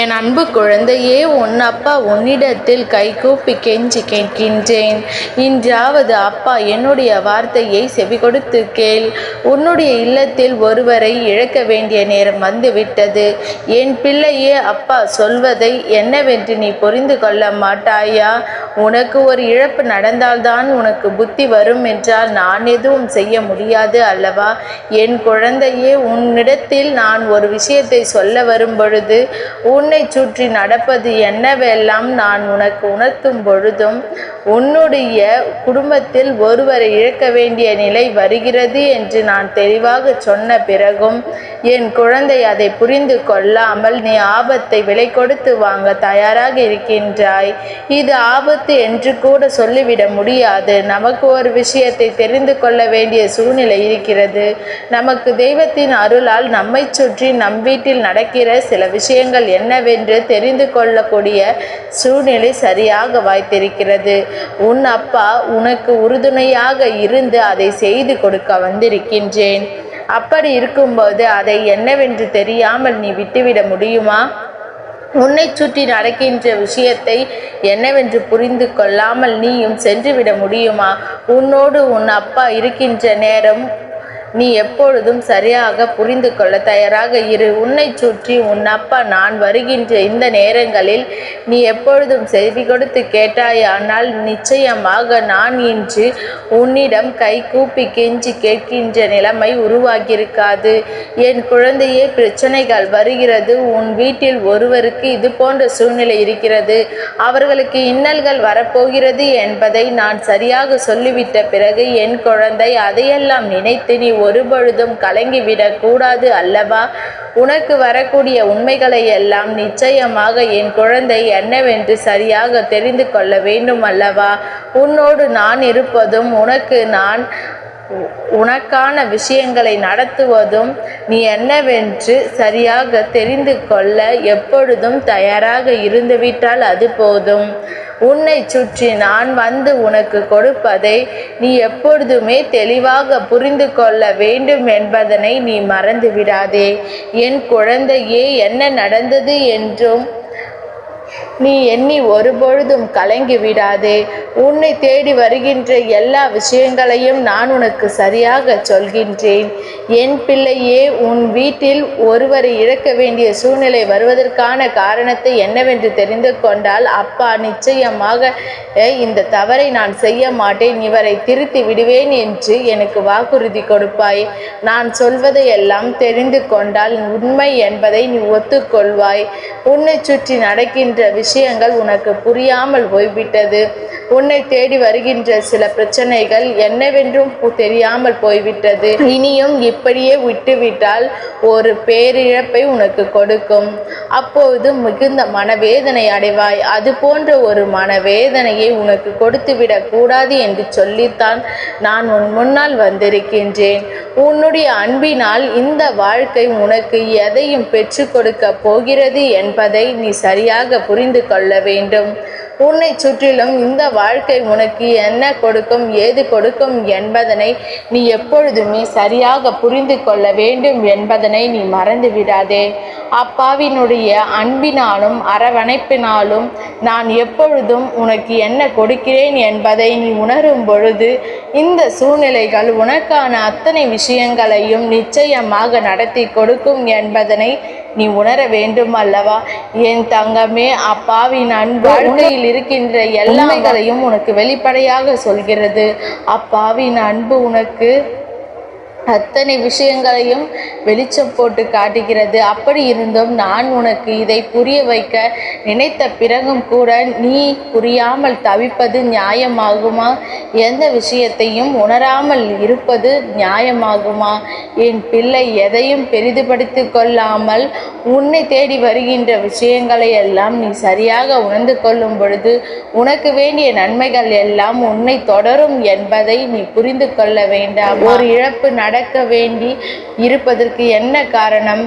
என் அன்பு குழந்தையே உன் அப்பா உன்னிடத்தில் கைகூப்பி கெஞ்சி கேட்கின்றேன். இன்றாவது அப்பா என்னுடைய வார்த்தையை செவி கொடுத்து கேள். உன்னுடைய இல்லத்தில் ஒருவரை இழக்க வேண்டிய நேரம் வந்துவிட்டது. என் பிள்ளையே அப்பா சொல்வதை என்னவென்று நீ புரிந்து கொள்ள மாட்டாயா? உனக்கு ஒரு இழப்பு நடந்தால்தான் உனக்கு புத்தி வரும் என்றால் நான் எதுவும் செய்ய முடியாது அல்லவா? என் குழந்தையே உன்னிடத்தில் நான் ஒரு விஷயத்தை சொல்ல வரும் பொழுது உன்னை சுற்றி நடப்பது என்னவெல்லாம் நான் உனக்கு உணர்த்தும் பொழுதும் உன்னுடைய குடும்பத்தில் ஒருவரை இழக்க வேண்டிய நிலை வருகிறது என்று நான் தெளிவாக சொன்ன பிறகும் என் குழந்தை அதை புரிந்து கொள்ளாமல் நீ ஆபத்தை விலை கொடுத்து வாங்க தயாராக இருக்கின்றாய். இது ஆபத்து என்று கூட சொல்லிவிட முடியாது. நமக்கு ஒரு விஷயத்தை தெரிந்து கொள்ள வேண்டிய சூழ்நிலை இருக்கிறது. நமக்கு தெய்வத்தின் அருளால் நம்மை சுற்றி நம் வீட்டில் நடக்கிற சில விஷயங்கள் என்னவென்று தெரிந்து கொள்ளக்கூடிய சூழ்நிலை சரியாக வாய்த்திருக்கிறது. உன் அப்பா உனக்கு உறுதுணையாக இருந்து அதை செய்து கொடுக்க வந்திருக்கின்றேன். அப்படி இருக்கும்போது அதை என்னவென்று தெரியாமல் நீ விட்டுவிட முடியுமா? உன்னை சுற்றி நடக்கின்ற விஷயத்தை என்னவென்று புரிந்து கொள்ளாமல் நீயும் சென்றுவிட முடியுமா? உன்னோடு உன் அப்பா இருக்கின்ற நேரம் நீ எப்பொழுதும் சரியாக புரிந்து கொள்ள தயாராக இரு. உன்னை சுற்றி உன் அப்பா நான் வருகின்ற இந்த நேரங்களில் நீ எப்பொழுதும் செவி கொடுத்து கேட்டாயானால் நிச்சயமாக நான் இன்று உன்னிடம் கை கூப்பி கெஞ்சி கேட்கின்ற நிலைமை உருவாகியிருக்காது. என் குழந்தையே பிரச்சனைகள் வருகிறது. உன் வீட்டில் ஒருவருக்கு இது போன்ற சூழ்நிலை இருக்கிறது. அவர்களுக்கு இன்னல்கள் வரப்போகிறது என்பதை நான் சரியாக சொல்லிவிட்ட பிறகு என் குழந்தை அதையெல்லாம் நினைத்து நீ ஒருபொழுதும் கலங்கிவிடக் கூடாது அல்லவா? உனக்கு வரக்கூடிய உண்மைகளை எல்லாம் நிச்சயமாக என் குழந்தை என்னவென்று சரியாக தெரிந்து கொள்ள வேண்டும் அல்லவா? உன்னோடு நான் இருப்பதும் உனக்கு நான் உனக்கான விஷயங்களை நடத்துவதும் நீ என்னவென்று சரியாக தெரிந்து கொள்ள எப்பொழுதும் தயாராக இருந்துவிட்டால் அது போதும். உன்னை சுற்றி நான் வந்து உனக்கு கொடுப்பதை நீ எப்பொழுதுமே தெளிவாக புரிந்து கொள்ள வேண்டும் என்பதனை நீ மறந்து விடாதே என் குழந்தையே என்ன நடந்தது என்றும் நீ எண்ணி ஒருபொழுதும் கலங்கி விடாதே. உன்னை தேடி வருகின்ற எல்லா விஷயங்களையும் நான் உனக்கு சரியாக சொல்கின்றேன். என் பிள்ளையே உன் வீட்டில் ஒருவரை இழக்க வேண்டிய சூழ்நிலை வருவதற்கான காரணத்தை என்னவென்று தெரிந்து கொண்டால் அப்பா நிச்சயமாக இந்த தவறை நான் செய்ய மாட்டேன். இவரை திருத்தி விடுவேன் என்று எனக்கு வாக்குறுதி கொடுப்பாய். நான் சொல்வதை எல்லாம் தெரிந்து கொண்டால் உண்மை என்பதை நீ ஒத்துக்கொள்வாய். உன்னை சுற்றி நடக்கின்ற விஷயங்கள் உனக்கு புரியாமல் போய்விட்டது. உன்னை தேடி வருகின்ற சில பிரச்சனைகள் என்னவென்றும் தெரியாமல் போய்விட்டது. இனியும் இப்படியே விட்டுவிட்டால் ஒரு பேரிழப்பை உனக்கு கொடுக்கும். அப்போது மிகுந்த மனவேதனை அடைவாய். அது போன்ற ஒரு மனவேதனையை உனக்கு கொடுத்துவிடக் கூடாது என்று சொல்லித்தான் நான் உன் முன்னால் வந்திருக்கின்றேன். உன்னுடைய அன்பினால் இந்த வாழ்க்கை உனக்கு எதையும் பெற்றுக் கொடுக்க போகிறது என்பதை நீ சரியாக புரிந்து கொள்ள வேண்டும். உன்னை சுற்றிலும் இந்த வாழ்க்கை உனக்கு என்ன கொடுக்கும் ஏது கொடுக்கும் என்பதனை நீ எப்பொழுதுமே சரியாக புரிந்து கொள்ள வேண்டும் என்பதனை நீ மறந்து விடாதே. அப்பாவினுடைய அன்பினாலும் அரவணைப்பினாலும் நான் எப்பொழுதும் உனக்கு என்ன கொடுக்கிறேன் என்பதை நீ உணரும் பொழுது இந்த சூழ்நிலைகள் உனக்கான அத்தனை விஷயங்களையும் நிச்சயமாக நடத்தி கொடுக்கும் என்பதனை நீ உணர வேண்டும் அல்லவா? என் தங்கமே அப்பாவின் அன்பு வாழ்க்கையில் இருக்கின்ற எல்லாங்களையும் உனக்கு வெளிப்படையாக சொல்கிறது. அப்பாவின் அன்பு உனக்கு அத்தனை விஷயங்களையும் வெளிச்சம் போட்டு காட்டுகிறது. அப்படி இருந்தும் நான் உனக்கு இதை புரிய வைக்க நினைத்த பிறகும் கூட நீ புரியாமல் தவிப்பது நியாயமாகுமா? எந்த விஷயத்தையும் உணராமல் இருப்பது நியாயமாகுமா? என் பிள்ளை எதையும் பெரிதுபடுத்தி கொள்ளாமல் உன்னை தேடி வருகின்ற விஷயங்களை எல்லாம் நீ சரியாக உணர்ந்து கொள்ளும் பொழுது உனக்கு வேண்டிய நன்மைகள் எல்லாம் உன்னை தொடரும் என்பதை நீ புரிந்து கொள்ள வேண்டாம்? ஒரு இழப்பு நடக்க வேண்டி இருப்பதற்கு என்ன காரணம்?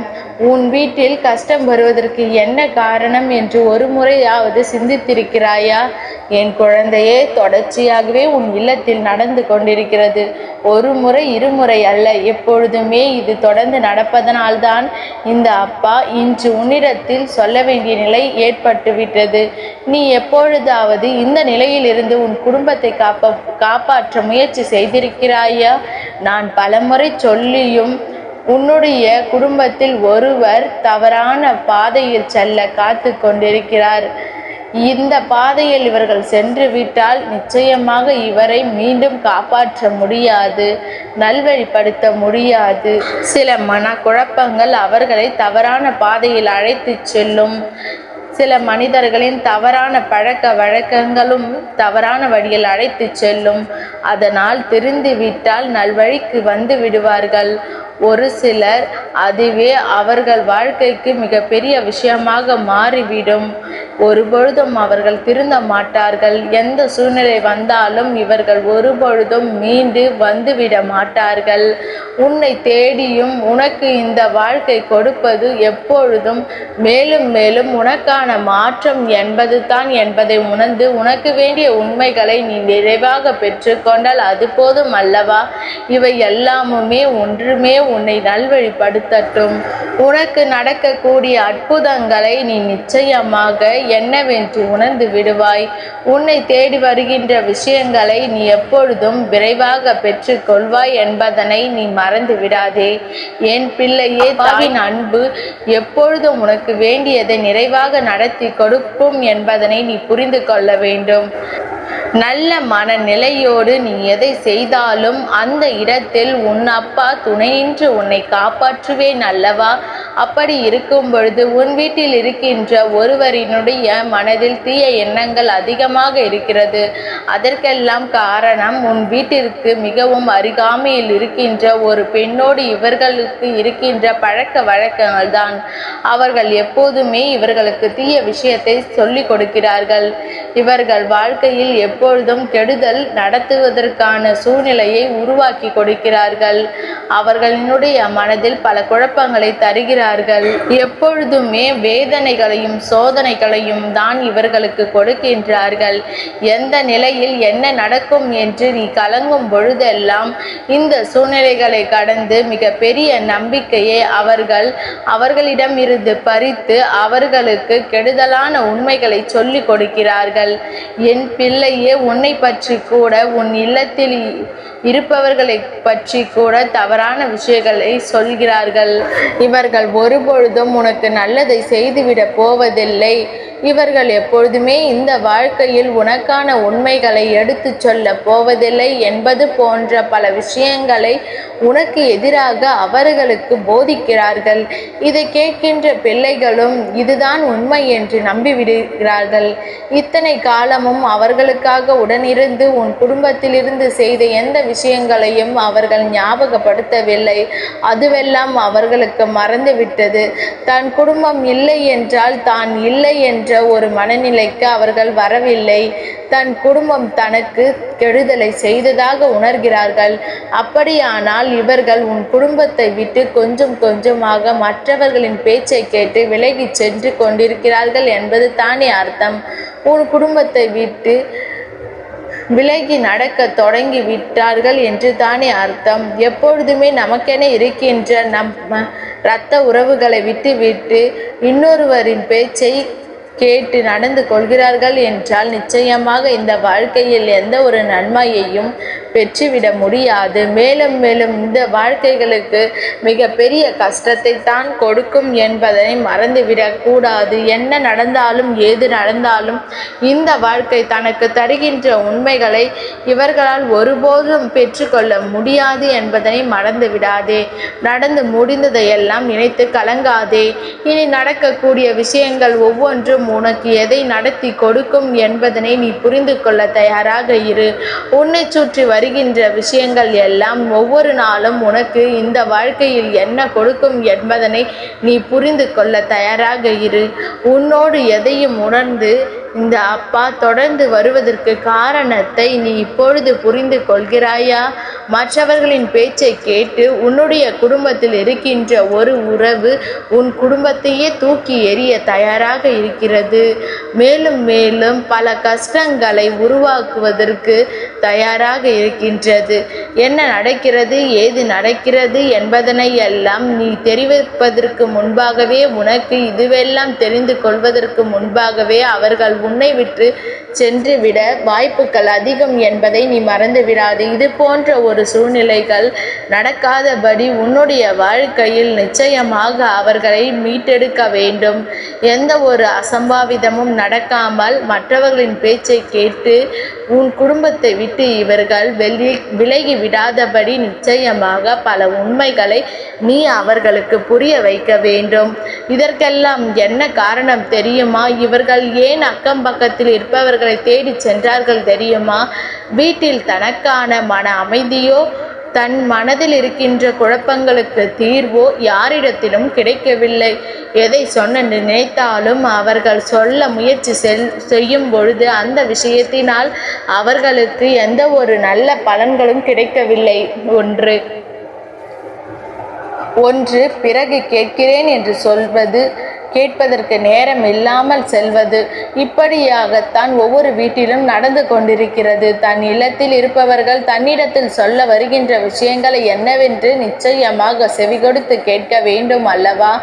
உன் வீட்டில் கஷ்டம் வருவதற்கு என்ன காரணம் என்று ஒரு முறையாவது சிந்தித்திருக்கிறாயா? என் குழந்தையே தொடர்ச்சியாகவே உன் இல்லத்தில் நடந்து கொண்டிருக்கிறது. ஒரு முறை இருமுறை அல்ல எப்பொழுதுமே இது தொடர்ந்து நடப்பதனால்தான் இந்த அப்பா இன்று உன்னிடத்தில் சொல்ல வேண்டிய நிலை ஏற்பட்டுவிட்டது. நீ எப்பொழுதாவது இந்த நிலையிலிருந்து உன் குடும்பத்தை காப்ப காப்பாற்ற முயற்சி செய்திருக்கிறாயா? நான் பலமுறை சொல்லியும் உன்னுடைய குடும்பத்தில் ஒருவர் தவறான பாதையில் செல்ல காத்து கொண்டிருக்கிறார். இந்த பாதையில் இவர்கள் சென்று விட்டால் நிச்சயமாக இவரை மீண்டும் காப்பாற்ற முடியாது நல்வழிப்படுத்த முடியாது. சில மன குழப்பங்கள் அவர்களை தவறான பாதையில் அழைத்துச் செல்லும். சில மனிதர்களின் தவறான பழக்க வழக்கங்களும் தவறான வழியில் அழைத்துச் செல்லும். அதனால் திருந்திவிட்டால் நல்வழிக்கு வந்து விடுவார்கள். ஒரு சிலர் அதுவே அவர்கள் வாழ்க்கைக்கு மிகப்பெரிய விஷயமாக மாறிவிடும். ஒருபொழுதும் அவர்கள் திருந்த மாட்டார்கள் எந்த சூழ்நிலை வந்தாலும் இவர்கள் ஒருபொழுதும் மீண்டு வந்துவிட மாட்டார்கள். உன்னை தேடியும் உனக்கு இந்த வாழ்க்கை கொடுப்பது எப்பொழுதும் மேலும் மேலும் உனக்கான மாற்றம் என்பது தான் என்பதை உணர்ந்து உனக்கு வேண்டிய உண்மைகளை நீ நிறைவாக பெற்றுக்கொண்டால் அது போதும் அல்லவா? இவை எல்லாமுமே ஒன்றுமே உன்னை நல்வழிப்படுத்தட்டும். உனக்கு நடக்கக்கூடிய அற்புதங்களை நீ நிச்சயமாக என்னவென்று உணர்ந்து விடுவாய்? உன்னை தேடி வருகின்ற விஷயங்களை நீ எப்பொழுதும் விரைவாக பெற்றுக்கொள்வாய் என்பதனை நீ மறந்து விடாதே. என் பிள்ளையே தாயின் அன்பு எப்பொழுதும் உனக்கு வேண்டியதை நிறைவாக நடத்தி கொடுக்கும் என்பதனை நீ புரிந்து கொள்ள வேண்டும். நல்ல மனநிலையோடு நீ எதை செய்தாலும் அந்த இடத்தில் உன் அப்பா துணையின்றி உன்னை காப்பாற்றுவேன் அல்லவா? அப்படி இருக்கும் பொழுது உன் வீட்டில் இருக்கின்ற ஒருவரினுடைய மனதில் தீய எண்ணங்கள் அதிகமாக இருக்கிறது. அதற்கெல்லாம் காரணம் உன் வீட்டிற்கு மிகவும் அருகாமையில் இருக்கின்ற ஒரு பெண்ணோடு இவர்களுக்கு இருக்கின்ற பழக்க வழக்கங்கள் தான் அவர்கள் எப்போதுமே இவர்களுக்கு தீய விஷயத்தை சொல்லிக் கொடுக்கிறார்கள். இவர்கள் வாழ்க்கையில் எப்பொழுதும் கெடுதல் நடத்துவதற்கான சூழ்நிலையை உருவாக்கி கொடுக்கிறார்கள். அவர்களினுடைய மனதில் பல குழப்பங்களை தருகிறார்கள். எப்பொழுதுமே வேதனைகளையும் சோதனைகளையும் தான் இவர்களுக்கு கொடுக்கின்றார்கள். எந்த நிலையில் என்ன நடக்கும் என்று நீ கலங்கும் பொழுதெல்லாம் இந்த சூழ்நிலைகளை கடந்து மிக பெரிய நம்பிக்கையை அவர்கள் அவர்களிடம் இருந்து பறித்து அவர்களுக்கு கெடுதலான உண்மைகளை சொல்லிக் கொடுக்கிறார்கள். என் பிள்ளையே உன்னை பற்றி கூட உன் இல்லத்தில் இருப்பவர்களை பற்றி கூட தவறான விஷயங்களை சொல்கிறார்கள். இவர்கள் ஒருபொழுதும் உனக்கு நல்லதை செய்துவிடப் போவதில்லை. இவர்கள் எப்பொழுதுமே இந்த வாழ்க்கையில் உனக்கான உண்மைகளை எடுத்துச் சொல்ல போவதில்லை என்பது போன்ற பல விஷயங்களை உனக்கு எதிராக அவர்களுக்கு போதிக்கிறார்கள். இதை கேட்கின்ற பிள்ளைகளும் இதுதான் உண்மை என்று நம்பிவிடுகிறார்கள். இத்தனை காலமும் அவர்களுக்காக உடனிருந்து உன் குடும்பத்திலிருந்து செய்த எந்த விஷயங்களையும் அவர்கள் ஞாபகப்படுத்தவில்லை. அதுவெல்லாம் அவர்களுக்கு மறந்துவிட்டது. தன் குடும்பம் இல்லை என்றால் தான் இல்லை என்ற ஒரு மனநிலைக்கு அவர்கள் வரவில்லை. தன் குடும்பம் தனக்கு கெடுதலை செய்ததாக உணர்கிறார்கள். அப்படியானால் இவர்கள் உன் குடும்பத்தை விட்டு கொஞ்சம் கொஞ்சமாக மற்றவர்களின் பேச்சை கேட்டு விலகி சென்று கொண்டிருக்கிறார்கள் என்பது தானே அர்த்தம். உன் குடும்பத்தை விட்டு விலகி நடக்க தொடங்கி விட்டார்கள் என்று தானே அர்த்தம். எப்பொழுதுமே நமக்கென இருக்கின்ற நம் இரத்த உறவுகளை விட்டுவிட்டு இன்னொருவரின் பேச்சை கேட்டு நடந்து கொள்கிறார்கள் என்றால் நிச்சயமாக இந்த வாழ்க்கையில் எந்த ஒரு நன்மையையும் பெற்றுவிட முடியாது. மேலும் மேலும் இந்த வாழ்க்கைகளுக்கு மிக பெரிய கஷ்டத்தை தான் கொடுக்கும் என்பதனை மறந்துவிடக்கூடாது என்ன நடந்தாலும் ஏது நடந்தாலும் இந்த வாழ்க்கை தனக்கு தருகின்ற உண்மைகளை இவர்களால் ஒருபோதும் பெற்றுக்கொள்ள முடியாது என்பதனை மறந்து விடாதே நடந்து முடிந்ததையெல்லாம் நினைத்து கலங்காதே. இனி நடக்கக்கூடிய விஷயங்கள் ஒவ்வொன்றும் உனக்கு எதை நடத்தி கொடுக்கும் என்பதனை நீ புரிந்து கொள்ள தயாராக இரு. உன்னை சுற்றி வருகின்ற விஷயங்கள் எல்லாம் ஒவ்வொரு நாளும் உனக்கு இந்த வாழ்க்கையில் என்ன கொடுக்கும் என்பதனை நீ புரிந்து கொள்ள தயாராக இரு. உன்னோடு எதையும் உணர்ந்து இந்த அப்பா தொடர்ந்து வருவதற்கு காரணத்தை நீ இப்பொழுது புரிந்து கொள்கிறாயா? மற்றவர்களின் பேச்சை கேட்டு உன்னுடைய குடும்பத்தில் இருக்கின்ற ஒரு உறவு உன் குடும்பத்தையே தூக்கி எறிய தயாராக இருக்கிறது. மேலும் மேலும் பல கஷ்டங்களை உருவாக்குவதற்கு தயாராக இருக்கின்றது. என்ன நடக்கிறது ஏது நடக்கிறது என்பதனை எல்லாம் நீ தெரிவிப்பதற்கு முன்பாகவே உனக்கு இதுவெல்லாம் தெரிந்து கொள்வதற்கு முன்பாகவே அவர்கள் உன்னை விட்டு சென்று விட வாய்ப்புகள் அதிகம் என்பதை நீ மறந்து விடாது இது போன்ற ஒரு சூழ்நிலைகள் நடக்காதபடி உன்னுடைய வாழ்க்கையில் நிச்சயமாக அவர்களை மீட்டெடுக்க வேண்டும். எந்த ஒரு அசம்பாவிதமும் நடக்காமல் மற்றவர்களின் பேச்சை கேட்டு உன் குடும்பத்தை விட்டு இவர்கள் வெளி விலகி விடாதபடி நிச்சயமாக பல உண்மைகளை நீ அவர்களுக்கு புரிய வைக்க வேண்டும். இதற்கெல்லாம் என்ன காரணம் தெரியுமா? இவர்கள் ஏன் அக்கம் பக்கத்தில் இருப்பவர்களை தேடி சென்றார்கள் தெரியுமா? வீட்டில் தனக்கான மன அமைதியோ தன் மனதில் இருக்கின்ற குழப்பங்களுக்கு தீர்வோ யாரிடத்திலும் கிடைக்கவில்லை. எதை சொன்ன நினைத்தாலும் அவர்கள் சொல்ல முயற்சி செல் செய்யும் பொழுது அந்த விஷயத்தினால் அவர்களுக்கு எந்த ஒரு நல்ல பலன்களும் கிடைக்கவில்லை. ஒன்று ஒன்று பிறகு கேட்கிறேன் என்று சொல்வது. கேட்பதற்கு நேரம் இல்லாமல் செல்வது. இப்படியாகத்தான் ஒவ்வொரு வீட்டிலும் நடந்து கொண்டிருக்கிறது. தன் இல்லத்தில் இருப்பவர்கள் தன்னிடத்தில் சொல்ல வருகின்ற விஷயங்களை என்னவென்று நிச்சயமாக செவிகொடுத்து கேட்க வேண்டும் அல்லவா?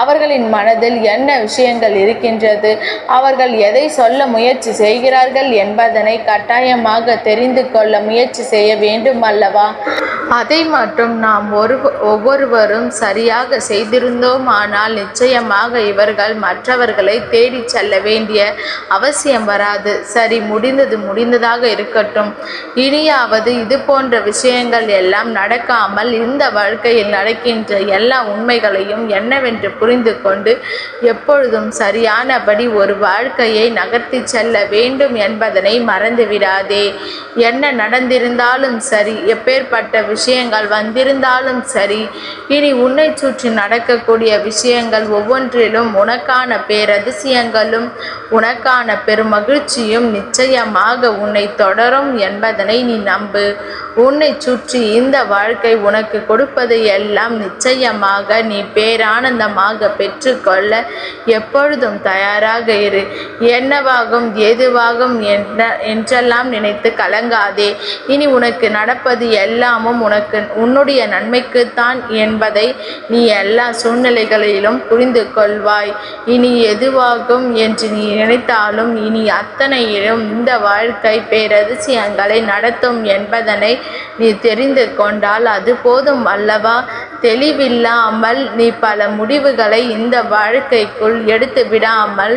அவர்களின் மனதில் என்ன விஷயங்கள் இருக்கின்றது? அவர்கள் எதை சொல்ல முயற்சி செய்கிறார்கள் என்பதனை கட்டாயமாக தெரிந்து கொள்ள முயற்சி செய்ய வேண்டும் அல்லவா? அதை மட்டும் நாம் ஒரு ஒவ்வொருவரும் சரியாக செய்திருந்தோமானால் நிச்சயமாக இவர்கள் மற்றவர்களை தேடிச் செல்ல வேண்டிய அவசியம் வராது. சரி முடிந்தது முடிந்ததாக இருக்கட்டும். இனியாவது இது போன்ற விஷயங்கள் எல்லாம் நடக்காமல் இந்த வாழ்க்கையில் நடக்கின்ற எல்லா உண்மைகளையும் என்னவென்று புரிந்து கொண்டு எப்பொழுதும் சரியானபடி ஒரு வாழ்க்கையை நகர்த்தி செல்ல வேண்டும் என்பதனை மறந்துவிடாதே. என்ன நடந்திருந்தாலும் சரி எப்பேற்பட்ட விஷயங்கள் வந்திருந்தாலும் சரி இனி உன்னை சுற்றி நடக்கக்கூடிய விஷயங்கள் ஒவ்வொன்றிலும் உனக்கான பேரதிசயங்களும் உனக்கான பெருமகிழ்ச்சியும் நிச்சயமாக உன்னை தொடரும் என்பதனை நீ நம்பு. உன்னை சுற்றி இந்த வாழ்க்கை உனக்கு கொடுப்பது எல்லாம் நிச்சயமாக நீ பேரானந்தமாக பெற்றுக்கொள்ள எப்பொழுதும் தயாராக இரு. என்னவாகும் ஏதுவாகும் என்ற என்றெல்லாம் நினைத்து கலங்காதே. இனி உனக்கு நடப்பது எல்லாமும் உனக்கு உன்னுடைய நன்மைக்குத்தான் என்பதை நீ எல்லா சூழ்நிலைகளிலும் புரிந்து கொள்வாய். இனி எதுவாகும் என்று நீ நினைத்தாலும் இனி அத்தனையிலும் இந்த வாழ்க்கை பேரதிசயங்களை நடத்தும் என்பதனை நீ தெரிந்து கொண்டால் அது போதும் அல்லவா? தெளிவில்லாமல் நீ பல முடிவுகளை இந்த வாழ்க்கைக்குள் எடுத்து விடாமல்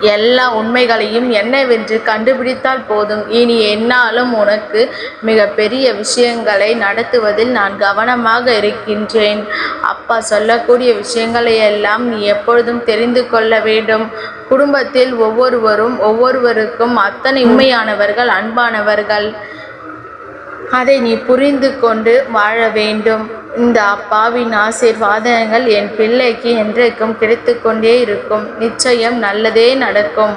எல்லா உண்மைகளையும் என்னவென்று கண்டுபிடித்தால் போதும். இனி என்னாலும் உனக்கு மிக பெரிய விஷயங்களை நடத்துவதில் நான் கவனமாக இருக்கின்றேன். அப்பா சொல்லக்கூடிய விஷயங்களை எல்லாம் நீ எப்பொழுதும் தெரிந்து கொள்ள வேண்டும். குடும்பத்தில் ஒவ்வொருவரும் ஒவ்வொருவருக்கும் அத்தனை உண்மையானவர்கள் அன்பானவர்கள். அதை நீ புரிந்து கொண்டு வாழ வேண்டும். இந்த அப்பாவின் ஆசீர்வாதங்கள் என் பிள்ளைக்கு என்றைக்கும் கிடைத்து கொண்டே இருக்கும். நிச்சயம் நல்லதே நடக்கும்.